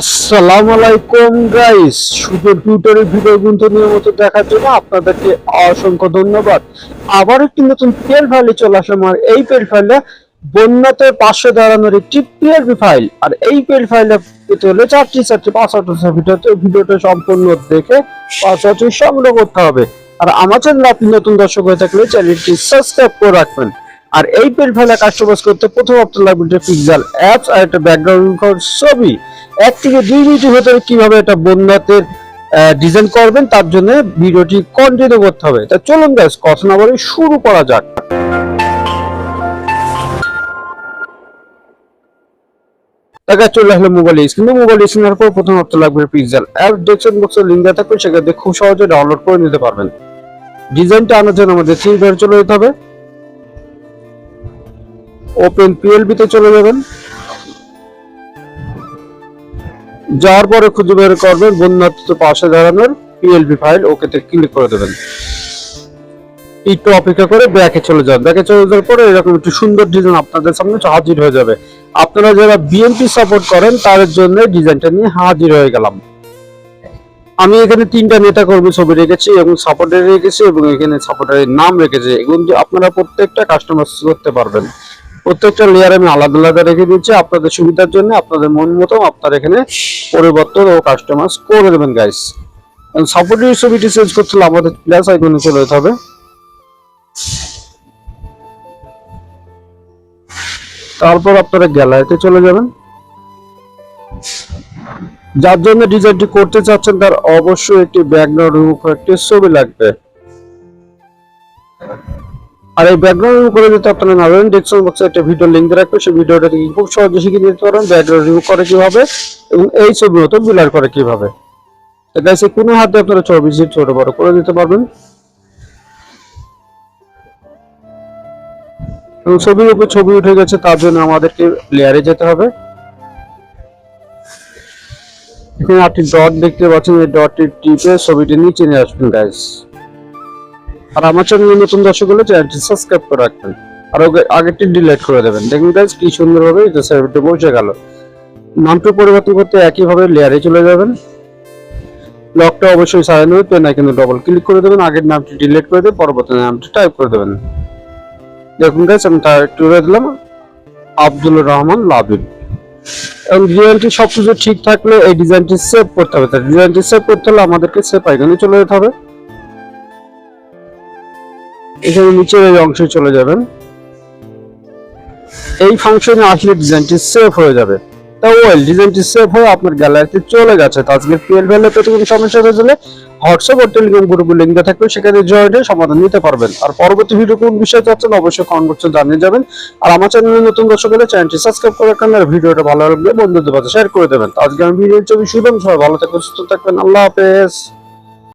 আসসালামু আলাইকুম গাইস শুধু টিউটরের ভিডিও কিন্তু নিয়মিত দেখার জন্য আপনাদেরকে অসংখ্য ধন্যবাদ। আবার একটি নতুন পেল ফাইলে চলে আসলাম, আর এই পেল ফাইলটা বন্যাতে পাশে দাঁড়ানোর একটি পিএলপি ফাইল আর এই পেল ফাইলে পেতে হলে চারটি চারটি পাসওয়ার্ড ভিডিওতে ভিডিওটা সম্পূর্ণ দেখে পাসওয়ার্ডটি সংগ্রহ করতে হবে। আর আমার চ্যানেল আপনি নতুন দর্শক হয়ে থাকলে চ্যানেলটি সাবস্ক্রাইব করে রাখবেন। আর এই পেল ফাইলে কাস্টমাইজ করতে প্রথম আপনার লাগবে একটা পিক্সেল অ্যাপস আর একটা ব্যাকগ্রাউন্ড ছবি। এক থেকে দুই মিনিটের ভেতরে কীভাবে এটা বন্যাতে ডিজাইন করবেন, তার জন্য ভিডিওটি কন্টিনিউ করতে হবে। তা চলুন গাইস কথা না বলে শুরু করা যাক। টাকা চলে আসলে মোবাইল স্ক্রিনে মোবাইল স্ক্রিনের পর প্রথম আপনার লাগবে পিক্সেল অ্যাপ ডেসক্রিপশন বক্সে লিঙ্ক দেওয়া দিয়ে খুব সহজে ডাউনলোড করে নিতে পারবেন। ডিজাইনটা আনার জন্য আমাদের চলে যেতে হবে। ওপেন পিএলবি তে চলে যাবেন। যাওয়ার পরে খুঁজে বের করবেন বন্যাত্ম পাশে দাঁড়ানোর পিএলবি ফাইল ওকেতে ক্লিক করে দেবেন। একটু অপেক্ষা করে ব্যাকে চলে যান। ব্যাকে চলে যাওয়ার পরে এরকম একটু সুন্দর ডিজাইন আপনাদের সামনে হাজির হয়ে যাবে। আপনারা যারা বিএনপি সাপোর্ট করেন, তাদের জন্য ডিজাইনটা নিয়ে হাজির হয়ে গেলাম। আমি এখানে তিনটা নেতা কর্মী ছবি রেখেছি এবং সাপোর্টার রেখেছি এবং এখানে সাপোর্টারের নাম রেখেছি। এগুলো আপনারা প্রত্যেকটা কাস্টমার করতে পারবেন। প্রত্যেকটা লেয়ার আমি আলাদা আলাদা রেখে দিচ্ছি আপনাদের সুবিধার জন্য, আপনাদের মন মতো আপনারা এখানে পরিবর্তন ও কাস্টমাইজ করে দেবেন গাইস সাপোর্টিভ ছবিটি চেঞ্জ করতে আমাদের প্লাস আইকনে চলে যেতে হবে। তারপর আপনারা গ্যালারিতে চলে যাবেন। যার জন্য ডিজাইনটি করতে চাচ্ছেন, তার অবশ্যই একটি ব্যাকগ্রাউন্ড একটি ছবি লাগবে। আর এই ব্যাকগ্রাউন্ড রিমুভ করে দিতে আপনারা নারায়ণ ডেসক্রিপশন বক্সে একটা ভিডিও দিয়ে রাখবে, সেই ভিডিওটা থেকে খুব সহজে শিখে নিতে পারেন ব্যাকগ্রাউন্ড রিমুভ করে কীভাবে এবং এই ছবির মতো বিলার করে কীভাবে। গাইস কোনো হাতে আপনারা ছবি ছোট বড় করে দিতে পারবেন। এবং ছবির উপর ছবি উঠে গেছে, তার জন্য আমাদেরকে লেয়ারে যেতে হবে। এখানে আপনি ডট দেখতে পাচ্ছেন, এই ডটটি টিপে ছবিটি নিচে নিয়ে আসবেন গাইস আর আমার চ্যানেলে নতুন দর্শক হলে চ্যানেলটি সাবস্ক্রাইব করে রাখবেন। আর ওকে- আগেরটি ডিলিট করে দেবেন। দেখুন গাইস কি সুন্দরভাবে এটা ছবিটি বসে গেল। নামটি পরিবর্তন করতে একইভাবে লেয়ারে চলে যাবেন। লকটা অবশ্যই সারানো হবে পেন আইকনে ডবল ক্লিক করে দেবেন। আগের নামটি ডিলিট করে দেবেন পরবর্তী নামটি টাইপ করে দেবেন। দেখুন গাইস আমি টাইপ করে দিলাম। আব্দুল রহমান লাবিব। এবং ডিজাইনটি সবকিছু ঠিক থাকলে এই ডিজাইনটি সেভ করতে হবে। ডিজাইনটি সেভ করতে হলে আমাদেরকে সেভ আইকনে চলে যেতে হবে। এখানে নিচের এই অংশে চলে যাবেন। এই ফাংশনে আসলে ডিজাইনটি সেভ হয়ে যাবে। তা ওয়েল ডিজাইনটি সেভ হয়ে আপনার গ্যালারিতে চলে গেছে। তো আজকের পিএল ভ্যালু পেতে কোনো সমস্যা হয়ে গেলে হোয়াটসঅ্যাপ ও টেলিগ্রাম গ্রুপের লিঙ্ক দেওয়া থাকবে, সেখানে জয়েন হয়ে সমাধান নিতে পারবেন। আর পরবর্তী ভিডিও কোন বিষয়ে চাচ্ছেন অবশ্যই কমেন্ট বক্সে জানিয়ে যাবেন। আর আমার চ্যানেলে নতুন দর্শক হলে চ্যানেলটি সাবস্ক্রাইব করে রাখেন আর ভিডিওটা ভালো লাগলে বন্ধুদের কাছে শেয়ার করে দেবেন। আজকে আমি ভিডিও ছবি শুধু সবাই ভালো থাকবেন, সুস্থ থাকবেন, আল্লাহ হাফেজ।